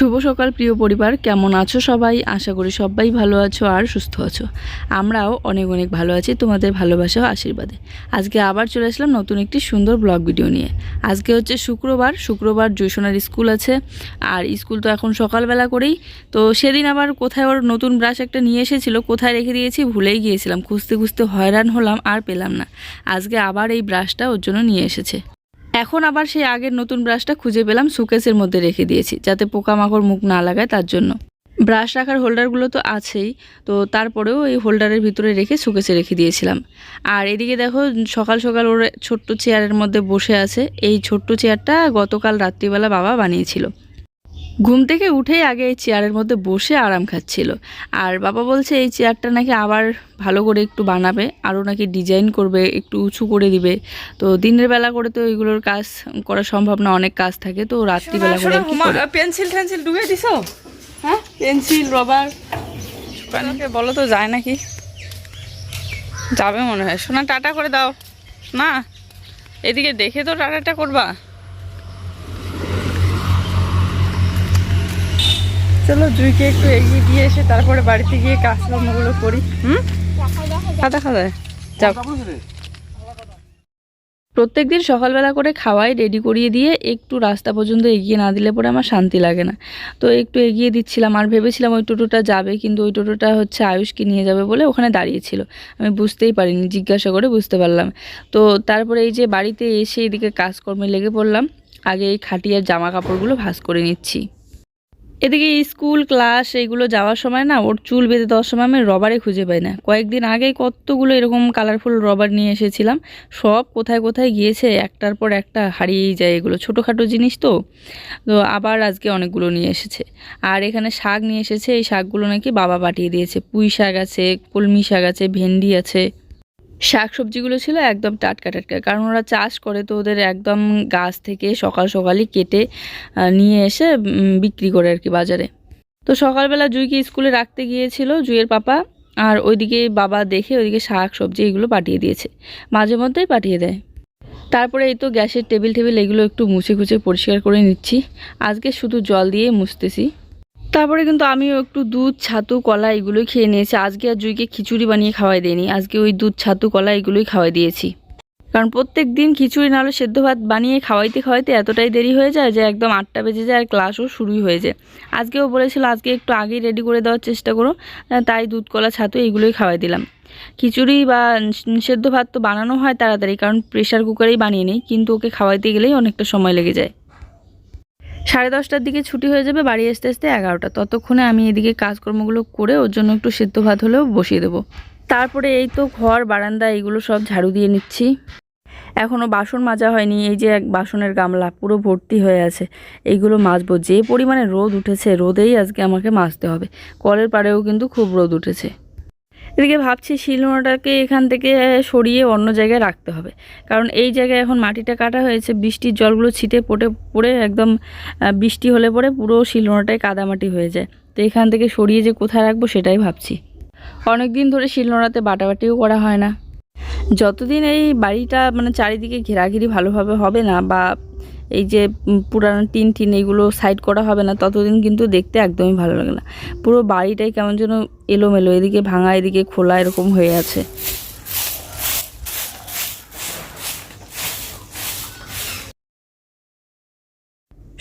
শুভ সকাল, প্রিয় পরিবার। কেমন আছো সবাই? আশা করি সবাই ভালো আছো আর সুস্থ আছো। আমরাও অনেক অনেক ভালো আছি তোমাদের ভালোবাসা ও আশীর্বাদে। আজকে আবার চলে আসলাম নতুন একটি সুন্দর ব্লগ ভিডিও নিয়ে। আজকে হচ্ছে শুক্রবার। শুক্রবার জৈসনার স্কুল আছে। আর স্কুল তো এখন সকালবেলা করেই। তো সেদিন আবার কোথায় ওর নতুন ব্রাশ একটা নিয়ে এসেছিল, কোথায় রেখে দিয়েছি ভুলেই গিয়েছিলাম। খুঁজতে খুঁজতে হয়রান হলাম, আর পেলাম না। আজকে আবার এই ব্রাশটা ওর জন্য নিয়ে এসেছে। এখন আবার সেই আগের নতুন ব্রাশটা খুঁজে পেলাম সুকেসের মধ্যে রেখে দিয়েছি, যাতে পোকামাকড় মুখ না লাগায় তার জন্য। ব্রাশ রাখার হোল্ডারগুলো তো আছেই, তো তারপরেও এই হোল্ডারের ভিতরে রেখে সুকেসে রেখে দিয়েছিলাম। আর এদিকে দেখো, সকাল সকাল ওর ছোট্ট চেয়ারের মধ্যে বসে আছে, এই ছোট্ট চেয়ারটা গতকাল রাত্রিবেলা বাবা বানিয়েছিল। ঘুম থেকে উঠেই আগে এই চেয়ারের মধ্যে বসে আরাম খাচ্ছিল। আর বাবা বলছে এই চেয়ারটা নাকি আবার ভালো করে একটু বানাবে আরও নাকি ডিজাইন করবে একটু উঁচু করে দিবে। তো দিনের বেলা করে তো এগুলোর কাজ করা সম্ভব না অনেক কাজ থাকে তো রাত্রিবেলা করে পেন্সিল টেন্সিল ডুবে দিছো? হ্যাঁ? Pencil rubber? সুকানকে বলো তো যায় নাকি? যাবে মনে হয়। সোনা টাটা করে দাও। না এদিকে দেখে তো টাটাটা করবা? চলো জুইকে একটু এগিয়ে দিয়ে এসে তারপরে বাড়িতে গিয়ে কাজকর্মগুলো করি। হুম? খাদা খাদা। যাও। প্রত্যেক দিন সকালবেলা করে খাওয়াই রেডি করিয়ে দিয়ে একটু রাস্তা পর্যন্ত এগিয়ে না দিলে পরে আমার শান্তি লাগে না। তো একটু এগিয়ে দিচ্ছিলাম আর ভেবেছিলাম ওই টোটোটা যাবে, কিন্তু ওই টোটোটা হচ্ছে আয়ুষকে নিয়ে যাবে বলে ওখানে দাঁড়িয়েছিল। আমি বুঝতেই পারিনি, জিজ্ঞাসা করে বুঝতে পারলাম। তো তারপরে এই যে বাড়িতে এসে এদিকে কাজকর্মে লেগে পড়লাম, আগে এই খাটিয়ার জামা কাপড়গুলো ভাঁজ করে নিচ্ছি। এদিকে স্কুল, ক্লাস এইগুলো যাওয়ার সময় না ওর চুল বেঁধে দেওয়ার সময় আমি রবারে খুঁজে পাই না। কয়েকদিন আগে কতগুলো এরকম কালারফুল রবার নিয়ে এসেছিলাম, সব কোথায় কোথায় গিয়েছে, একটার পর একটা হারিয়েই যায় এগুলো। ছোটোখাটো জিনিস তো। তো আবার আজকে অনেকগুলো নিয়ে এসেছে। আর এখানে শাক নিয়ে এসেছে, এই শাকগুলো নাকি বাবা পাঠিয়ে দিয়েছে। পুঁই শাক আছে, কলমি শাক আছে, ভেন্ডি আছে। শাক সবজিগুলো ছিল একদম টাটকা টাটকা। কারণ ওরা চাষ করে তো ওদের একদম গাছ থেকে সকাল সকালই কেটে নিয়ে এসে বিক্রি করে আর কি বাজারে। তো সকালবেলা জুইকে স্কুলে রাখতে গিয়েছিল জুইয়ের পাপা আর ওইদিকে বাবা দেখে ওইদিকে শাক সবজি এগুলো পাঠিয়ে দিয়েছে। মাঝে মধ্যেই পাঠিয়ে দেয়। তারপরে এই তো গ্যাসের টেবিল টেবিল এগুলো একটু মুছে খুঁচে পরিষ্কার করে নিচ্ছি। আজকে শুধু জল দিয়ে মুছতেছি। তারপরে কিন্তু আমিও একটু দুধ, ছাতু, কলা এগুলোই খেয়ে নিয়েছি। আজকে আর জুইকে খিচুড়ি বানিয়ে খাওয়াই দিইনি। আজকে ওই দুধ, ছাতু, কলা এগুলোই খাওয়াই দিয়েছি। কারণ প্রত্যেক দিন খিচুড়ি নাহলে সেদ্ধ ভাত বানিয়ে খাওয়াইতে খাওয়াইতে এতটাই দেরি হয়ে যায় যে একদম আটটা বেজে যায় আর ক্লাসও শুরুই হয়ে যায়। আজকেও বলেছিল, আজকে একটু আগেই রেডি করে দেওয়ার চেষ্টা করো। তাই দুধ, কলা, ছাতু এইগুলোই খাওয়াই দিলাম। খিচুড়ি বা সেদ্ধ ভাত তো বানানো হয় তাড়াতাড়ি, কারণ প্রেশার কুকারেই বানিয়ে নিই। কিন্তু ওকে খাওয়াইতে গেলেই অনেকটা সময় লেগে যায়। সাড়ে দশটার দিকে ছুটি হয়ে যাবে, বাড়ি আসতে আসতে এগারোটা। ততক্ষণে আমি এদিকে কাজকর্মগুলো করে ওর জন্য একটু সেদ্ধ ভাত হলেও বসিয়ে দেবো। তারপরে এই তো ঘর, বারান্দা, এইগুলো সব ঝাড়ু দিয়ে নিচ্ছি। এখনও বাসন মাজা হয়নি, এই যে এক বাসনের গামলা, পুরো ভর্তি হয়ে আছে। এইগুলো মাজবো, যে পরিমাণে রোদ উঠেছে, রোদেই আজকে আমাকে মাজতে হবে। কলের পাড়েও কিন্তু খুব রোদ উঠেছে। এদিকে ভাবছি শিলনোড়াটাকে এখান থেকে সরিয়ে অন্য জায়গায় রাখতে হবে। কারণ এই জায়গায় এখন মাটিটা কাটা হয়েছে, বৃষ্টির জলগুলো ছিটে পড়ে পড়ে একদম বৃষ্টি হলে পরে পুরো শিলনোড়াটাই কাদামাটি হয়ে যায়। তো এখান থেকে সরিয়ে যে কোথায় রাখব সেটাই ভাবছি। অনেক দিন ধরে শিলনোড়াতে বাটাবাটিও করা হয় না। যতদিন এই বাড়িটা মানে চারিদিকে ঘেরাঘিরি ভালোভাবে হবে না বা এই যে পুরানো টিন টিন এগুলো সাইড করা হবে না, ততদিন কিন্তু দেখতে একদমই ভালো লাগে না। পুরো বাড়িটাই কেমন যেন এলোমেলো, এদিকে ভাঙা, এদিকে খোলা এরকম হয়ে আছে।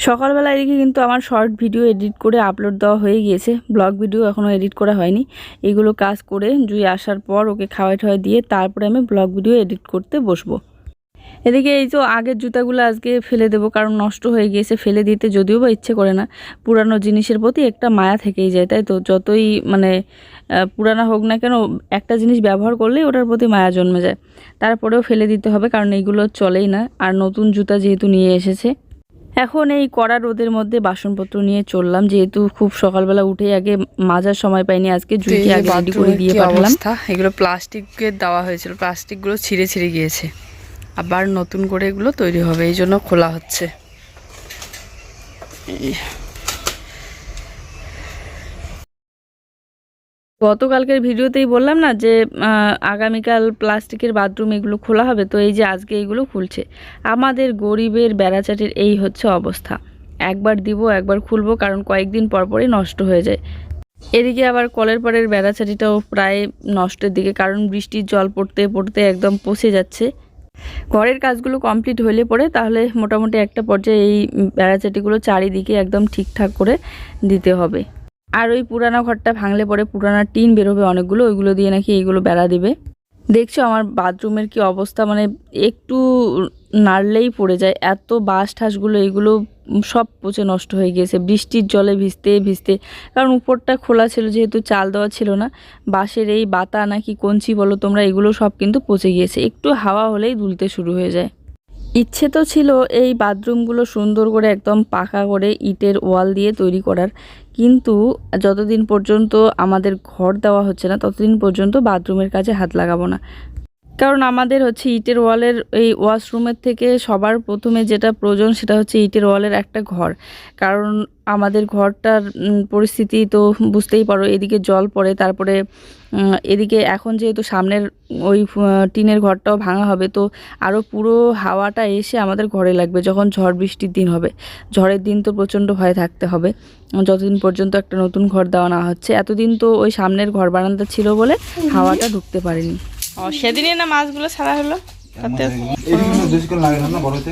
সকালবেলা এদিকে কিন্তু আমার শর্ট ভিডিও এডিট করে আপলোড দেওয়া হয়ে গিয়েছে। ব্লগ ভিডিও এখনও এডিট করা হয়নি। এগুলো কাজ করে জুই আসার পর ওকে খাওয়াই ঠাওয়াই দিয়ে তারপরে আমি ব্লগ ভিডিও এডিট করতে বসবো। এদিকে এই তো আগের জুতাগুলো আজকে ফেলে দেবো কারণ নষ্ট হয়ে গিয়েছে ফেলে দিতে যদিও বা ইচ্ছে করে না। পুরানো জিনিসের প্রতি একটা মায়া থেকেই যায় তাই তো? যতই মানে পুরানা হোক না কেন একটা জিনিস ব্যবহার করলেই ওটার প্রতি মায়া জন্মে যায়। তারপরেও ফেলে দিতে হবে কারণ এইগুলো চলেই না। আর নতুন জুতা যেহেতু নিয়ে এসেছে এখন এই কড়া রোদের মধ্যে বাসনপত্র নিয়ে চললাম। যেহেতু খুব সকালবেলা উঠে আগে মাজার সময় পাইনি আজকে জুইকে আগে রেডি করে দিয়ে পাঠালাম। এগুলো প্লাস্টিকের দেওয়া হয়েছিল প্লাস্টিকগুলো ছিঁড়ে ছিঁড়ে গিয়েছে। আবার নতুন করে এগুলো তৈরি হবে, এই জন্য খোলা হচ্ছে। গতকালকের ভিডিওতেই বললাম না যে আগামীকাল প্লাস্টিকের বাথরুম এগুলো খোলা হবে, তো এই যে আজকে এগুলো খুলছে। আমাদের গরিবের বেড়াচাটির এই হচ্ছে অবস্থা। একবার দিব, একবার খুলবো, কারণ কয়েকদিন পর পরই নষ্ট হয়ে যায়। এদিকে আবার কলের পরের বেড়াচাটিটাও প্রায় নষ্টের দিকে, কারণ বৃষ্টির জল পড়তে পড়তে একদম পচে যাচ্ছে। ঘরের কাজগুলো কমপ্লিট হলে পরে তাহলে মোটামুটি একটা পর্যায়ে এই বেড়াচাটিগুলো চারিদিকে একদম ঠিকঠাক করে দিতে হবে। আর ওই পুরানো ঘরটা ভাঙলে পরে পুরানো টিন বেরোবে অনেকগুলো, ওইগুলো দিয়ে নাকি এইগুলো বেড়া দিবে। দেখছ আমার বাথরুমের কি অবস্থা মানে একটু নাড়লেই পড়ে যায়। এত বাঁশ ঠাসগুলো, এগুলো সব পচে নষ্ট হয়ে গিয়েছে। বৃষ্টির জলে ভিজতে ভিজতে। কারণ উপরটা খোলা ছিল, যেহেতু চাল দেওয়া ছিল না। বাঁশের এই বাতা নাকি কঞ্চি বলো তোমরা, এগুলো সব কিন্তু পচে গিয়েছে। একটু হাওয়া হলেই দুলতে শুরু হয়ে যায়। ইচ্ছে তো ছিল এই বাথরুমগুলো সুন্দর করে একদম পাকা করে ইটের ওয়াল দিয়ে তৈরি করার। কিন্তু যতদিন পর্যন্ত আমাদের ঘর দেওয়া হচ্ছে না, ততদিন পর্যন্ত বাথরুমের কাজে হাত লাগাবো না। কারণ আমাদের হচ্ছে ইটের ওয়ালের এই ওয়াশরুমের থেকে সবার প্রথমে যেটা প্রয়োজন সেটা হচ্ছে ইটের ওয়ালের একটা ঘর। কারণ আমাদের ঘরটার পরিস্থিতি তো বুঝতেই পারো এদিকে জল পড়ে তারপরে এদিকে এখন যেহেতু সামনের ওই টিনের ঘরটাও ভাঙা হবে তো আরও পুরো হাওয়াটা এসে আমাদের ঘরে লাগবে যখন ঝড় বৃষ্টির দিন হবে। ঝড়ের দিন তো প্রচণ্ড ভয় থাকতে হবে। যতদিন পর্যন্ত একটা নতুন ঘর দেওয়া না হচ্ছে এতদিন তো ওই সামনের ঘর বারান্দা ছিল বলে হাওয়াটা ঢুকতে পারেনি। ও সেদিনই না মাছগুলো ছাড়া হলো? তাতে এইগুলো বেশিক্ষণ লাগে না না বড়তে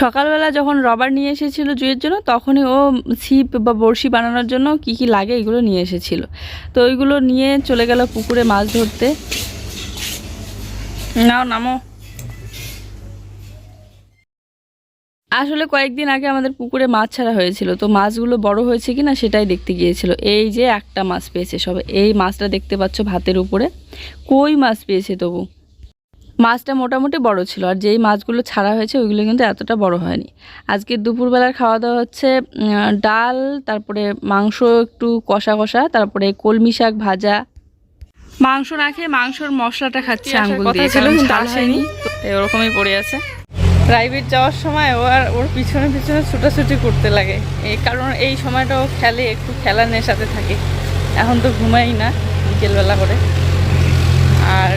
সকালবেলা যখন রবার নিয়ে এসেছিল জুয়ের জন্য তখনই ও ছিপ বা বড়শি বানানোর জন্য কি কি লাগে এগুলো নিয়ে এসেছিল। তো ওইগুলো নিয়ে চলে গেল পুকুরে মাছ ধরতে। নাও নামো। আসলে কয়েকদিন আগে আমাদের পুকুরে মাছ ছাড়া হয়েছিল তো মাছগুলো বড় হয়েছে কিনা সেটাই দেখতে গিয়েছিল। এই যে একটা মাছ পেয়েছে সবে এই মাছটা দেখতে পাচ্ছ ভাতের উপরে। কই মাছ পেয়েছে তবু? মাছটা মোটামুটি বড় ছিল আর যেই মাছগুলো ছাড়া হয়েছে ওইগুলো কিন্তু এতটা বড় হয়নি। আজকে দুপুরবেলার খাওয়া দাওয়া হচ্ছে ডাল তারপরে মাংস একটু কষা কষা তারপরে কলমি শাক ভাজা। মাংস না খেয়ে মাংসর মশলাটা খাচ্ছে আঙুল দিয়ে ছিল আসেনি। হয়নি। তো ওরকমই পড়ে আছে। প্রাইভেট যাওয়ার সময় ও আর ওর পিছনে পিছনে ছুটাছুটি করতে লাগে। এই কারণ এই সময়টা ও খেলে, একটু খেলার নেশাতে থাকে। এখন তো ঘুমাই না, বিকেলবেলা করে। আর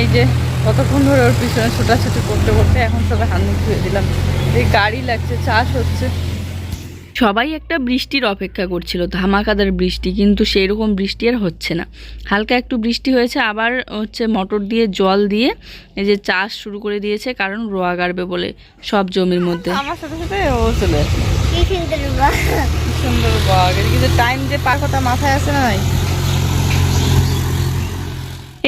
এই যে কতক্ষণ ধরে ওর পিছনে ছোটাছুটি করতে করতে এখন সবাই হান্দি ধুয়ে দিলাম। এই গাড়ি লাগছে চাষ হচ্ছে। সবাই একটা বৃষ্টির অপেক্ষা করছিল ধামাকাদার বৃষ্টি কিন্তু সেই রকম বৃষ্টি আর হচ্ছে না। হালকা একটু বৃষ্টি হয়েছে আবার হচ্ছে মোটর দিয়ে জল দিয়ে এই যে চাষ শুরু করে দিয়েছে কারণ রোয়া গাড়বে বলে সব জমির মধ্যে। আমার সাথে সাথে ও চলে সুন্দর বাঘ কিন্তু টাইম যে পার কথা মাথায় আসে না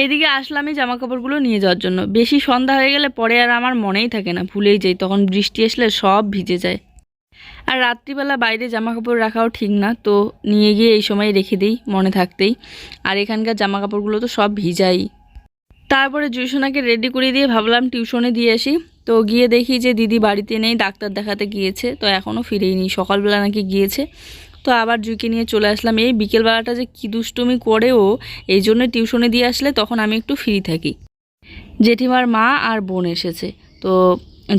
এদিকে আসলামই জামা কাপড়গুলো নিয়ে যাওয়ার জন্য। বেশি সন্ধ্যা হয়ে গেলে পরে আর আমার মনেই থাকে না ভুলেই যাই তখন বৃষ্টি আসলে সব ভিজে যায়। আর রাত্রিবেলা বাইরে জামা কাপড় রাখাও ঠিক না, তো নিয়ে গিয়ে এই সময় রেখে দিই মনে থাকতেই। আর এখানকার জামা কাপড়গুলো তো সব ভিজাই। তারপরে জুইসোনাকে রেডি করে দিয়ে ভাবলাম টিউশনে দিয়ে আসি। তো গিয়ে দেখি যে দিদি বাড়িতে নেই, ডাক্তার দেখাতে গিয়েছে, তো এখনও ফিরেইনি, সকালবেলা নাকি গিয়েছে। তো আবার জুইকে নিয়ে চলে আসলাম, এই বিকেলবেলাটা যে কী দুষ্টুমি করেও এই জন্য টিউশনে দিয়ে আসলে তখন আমি একটু ফ্রি থাকি। জেঠিমার মা আর বোন এসেছে, তো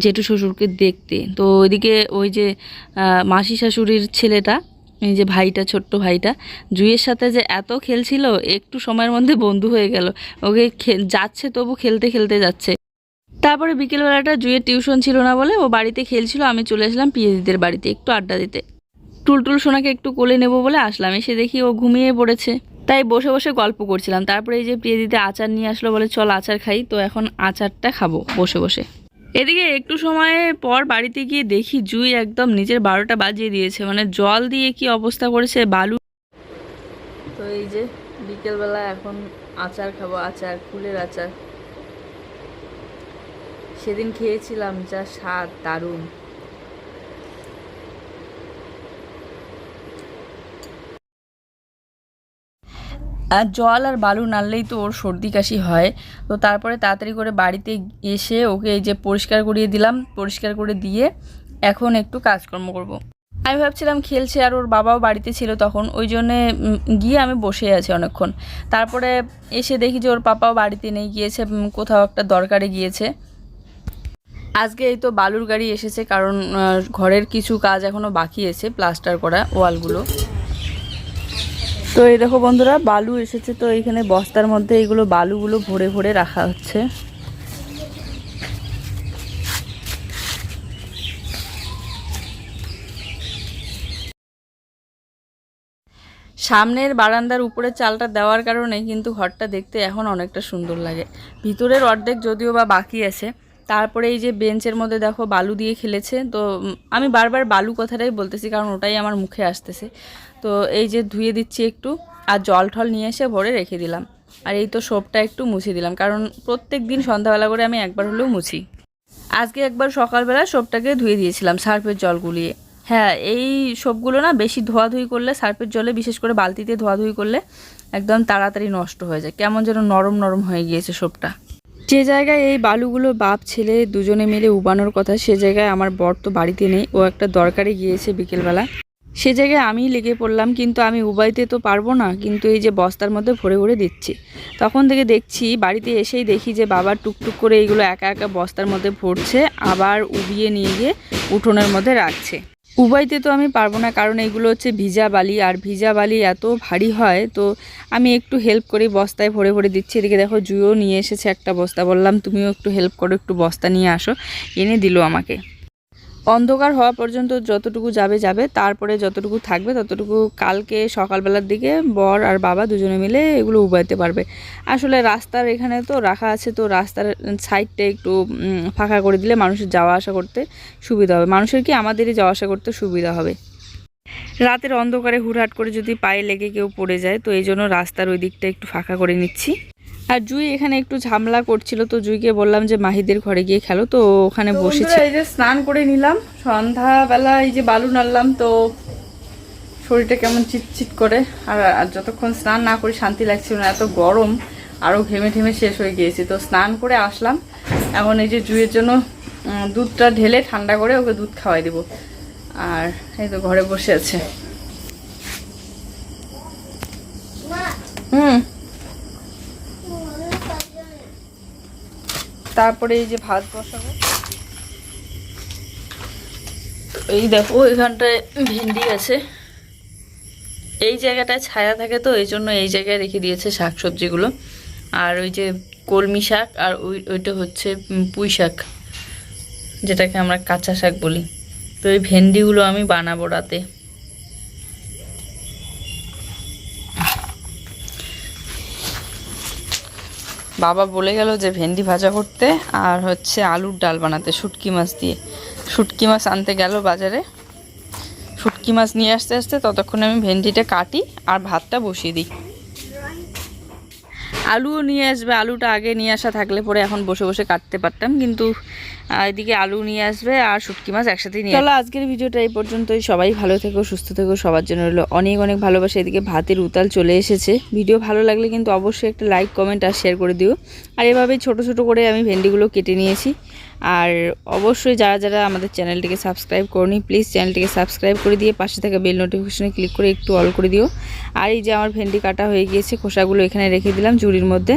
জেঠু শ্বশুরকে দেখতে। তো ওইদিকে ওই যে মাসি শাশুড়ির ছেলেটা, এই যে ভাইটা, ছোট্ট ভাইটা, জুইয়ের সাথে যে এত খেলছিল, একটু সময়ের মধ্যে বন্ধু হয়ে গেল। ওকে যাচ্ছে তবু খেলতে খেলতে যাচ্ছে। তারপরে বিকেলবেলাটা জুইয়ের টিউশন ছিল না বলে ও বাড়িতে খেলছিল, আমি চলে আসলাম পিএদিদের বাড়িতে একটু আড্ডা দিতে। টুলটুল সোনাকে একটু কোলে নেব বলে আসলাম, এসে দেখি ও ঘুমিয়ে পড়েছে। তাই বসে বসে গল্প করছিলাম। তারপরে এই যে প্রিয়দিতে আচার নিয়ে আসলো বলে, চল আচার খাই, তো এখন আচারটা খাব। বসে বসে। এদিকে একটু সময় পর বাড়িতে গিয়ে দেখি জুই একদম নিজের বারোটা বাজিয়ে দিয়েছে। মানে জল দিয়ে কি অবস্থা করেছে বালু? তো এই যে বিকেলবেলা এখন আচার খাব, আচার, ফুলের আচার। সেদিন খেয়েছিলাম যা স্বাদ, দারুণ। আর জল আর বালু নাড়লেই তো ওর সর্দি কাশি হয়। তো তারপরে তাড়াতাড়ি করে বাড়িতে এসে ওকে এই যে পরিষ্কার করিয়ে দিলাম, পরিষ্কার করে দিয়ে এখন একটু কাজকর্ম করব। আমি ভাবছিলাম খেলছে আর ওর বাবাও বাড়িতে ছিল তখন, ওই জন্যে গিয়ে আমি বসে আছি অনেকক্ষণ। তারপরে এসে দেখি যে ওর পাপাও বাড়িতে নেই, গিয়েছে কোথাও একটা দরকারে গিয়েছে। আজকে এই তো বালুর গাড়ি এসেছে, কারণ ঘরের কিছু কাজ এখনও বাকি আছে, প্লাস্টার করা, ওয়ালগুলো। তো এই দেখো বন্ধুরা, বালু এসেছে তো এইখানে বস্তার মধ্যে এইগুলো বালুগুলো ভরে ভরে রাখা হচ্ছে। সামনের বারান্দার উপরে চালটা দেওয়ার কারণে কিন্তু ঘরটা দেখতে এখন অনেকটা সুন্দর লাগে। ভিতরের অর্ধেক যদিও বা বাকি আছে, তারপরে এই যে বেঞ্চের মধ্যে দেখো বালু দিয়ে খেলেছে। তো আমি বারবার বালু কথাটাই বলতেছি, কারণ ওটাই আমার মুখে আসতেছে। তো এই যে ধুয়ে দিচ্ছি একটু আর জল ঠল নিয়ে এসে ভরে রেখে দিলাম। আর এই তো সোপটা একটু মুছে দিলাম, কারণ প্রত্যেক দিন সন্ধ্যাবেলা করে আমি একবার হলেও মুছি। আজকে একবার সকালবেলা সোপটাকে ধুয়ে দিয়েছিলাম সার্ফের জল গুলিয়ে। হ্যাঁ এই সোপগুলো না বেশি ধোয়াধুয়ি করলে সার্ফের জলে বিশেষ করে বালতিতে ধোয়াধুয়ি করলে একদম তাড়াতাড়ি নষ্ট হয়ে যায়। কেমন যেন নরম নরম হয়ে গিয়েছে সোপটা। যে জায়গায় এই বালুগুলো বাপ ছেলে দুজনে মিলে উবানোর কথা, সে জায়গায় আমার বর তো বাড়িতে নেই, ও একটা দরকারে গিয়েছে বিকেলবেলা। সে জায়গায় আমিই লেগে পড়লাম, কিন্তু আমি উবাইতে তো পারব না, কিন্তু এই যে বস্তার মধ্যে ভরে ভরে দিচ্ছি। তখন থেকে দেখছি, বাড়িতে এসেই দেখি যে বাবা টুকটুক করে এইগুলো একা একা বস্তার মধ্যে ভরছে, আবার উবিয়ে নিয়ে গিয়ে উঠোনের মধ্যে রাখছে। উবাইতে তো আমি পারব না, কারণ এগুলো হচ্ছে ভিজা বালি, আর ভিজা বালি এত ভারী হয়, তো আমি একটু হেল্প করি বস্তায় ভরে ভরে দিচ্ছি। এদিকে দেখো জুয়ো নিয়ে এসেছে একটা বস্তা, বললাম, তুমিও একটু হেল্প করো, একটু বস্তা নিয়ে আসো। এনে দিল আমাকে। অন্ধকার হওয়া পর্যন্ত যতটুকু যাবে যাবে। তারপরে যতটুকু থাকবে, ততটুকু কালকে সকালবেলার দিকে বর আর বাবা দুজনে মিলে এগুলো উবাইতে পারবে। আসলে রাস্তার এখানে তো রাখা আছে, তো রাস্তার সাইডটা একটু ফাঁকা করে দিলে মানুষের যাওয়া আসা করতে সুবিধা হবে। মানুষের কি আমাদেরই যাওয়া আসা করতে সুবিধা হবে? রাতের অন্ধকারে হুটহাট করে যদি পায়ে লেগে কেউ পড়ে যায়, তো এই জন্য রাস্তার ওই দিকটা একটু ফাঁকা করে নিচ্ছি। আর জুই এখানে একটু ঝামেলা করছিল তো জুইকে বললাম যে মাহিদের ঘরে গিয়ে খেলো তো ওখানে বসেছে। এই যে স্নান করে নিলাম সন্ধ্যাবেলা এই যে বালু নাড়লাম তো শরীরটা কেমন চিটচিট করে আর আর যতক্ষণ স্নান না করি শান্তি লাগছিল না এত গরম আরও ঘেমে ঠেমে শেষ হয়ে গিয়েছি। তো স্নান করে আসলাম এখন এই যে জুয়ের জন্য দুধটা ঢেলে ঠান্ডা করে ওকে দুধ খাওয়াই দেবো। আর এই তো ঘরে বসে আছে। হুম। তারপরে এই যে ভাত বসাবো। এই দেখো, এখানটায় ভেন্ডি আছে। এই জায়গাটায় ছায়া থাকে তো, এই জন্য এই জায়গায় রেখে দিয়েছে শাক সবজিগুলো আর ওই যে কলমি শাক আর ওই, ওইটা হচ্ছে পুঁই শাক, যেটাকে আমরা কাঁচা শাক বলি। তো এই ভেন্ডিগুলো আমি বানাবো রাতে। বাবা বলে গেল যে ভেন্ডি ভাজা করতে আর হচ্ছে আলুর ডাল বানাতে, শুটকি মাছ দিয়ে। শুটকি মাছ আনতে গেল বাজারে। শুটকি মাছ নিয়ে আসতে আসতে ততক্ষণে আমি ভেন্ডিটা কাটি আর ভাতটা বসিয়ে দিই। আলুও নিয়ে আসবে, আলুটা আগে নিয়ে আসা থাকলে পরে এখন বসে বসে কাটতে পারতাম, কিন্তু এদিকে আলু নিয়ে আসবে আর শুটকি মাছ একসাথেই নিয়ে চলো আজকের ভিডিওটা এই পর্যন্তই। সবাই ভালো থেকো, সুস্থ থেকো, সবার জন্য রইল অনেক অনেক ভালোবাসা। এদিকে ভাতের উতাল চলে এসেছে। ভিডিও ভালো লাগলে কিন্তু অবশ্যই একটা লাইক, কমেন্ট আর শেয়ার করে দিও। আর এভাবেই ছোট ছোট করে আমি ভেন্ডিগুলো কেটে নিয়েছি। আর অবশ্যই যারা যারা আমাদের চ্যানেলটিকে সাবস্ক্রাইব করনি, প্লিজ চ্যানেলটিকে সাবস্ক্রাইব করে দিয়ে পাশে থাকা বেল নোটিফিকেশনে ক্লিক করে একটু অল করে দিও। আর এই যে আমার ভেন্ডি কাটা হয়ে গিয়েছে, খোসাগুলো এখানে রেখে দিলাম ঝুড়ির মধ্যে।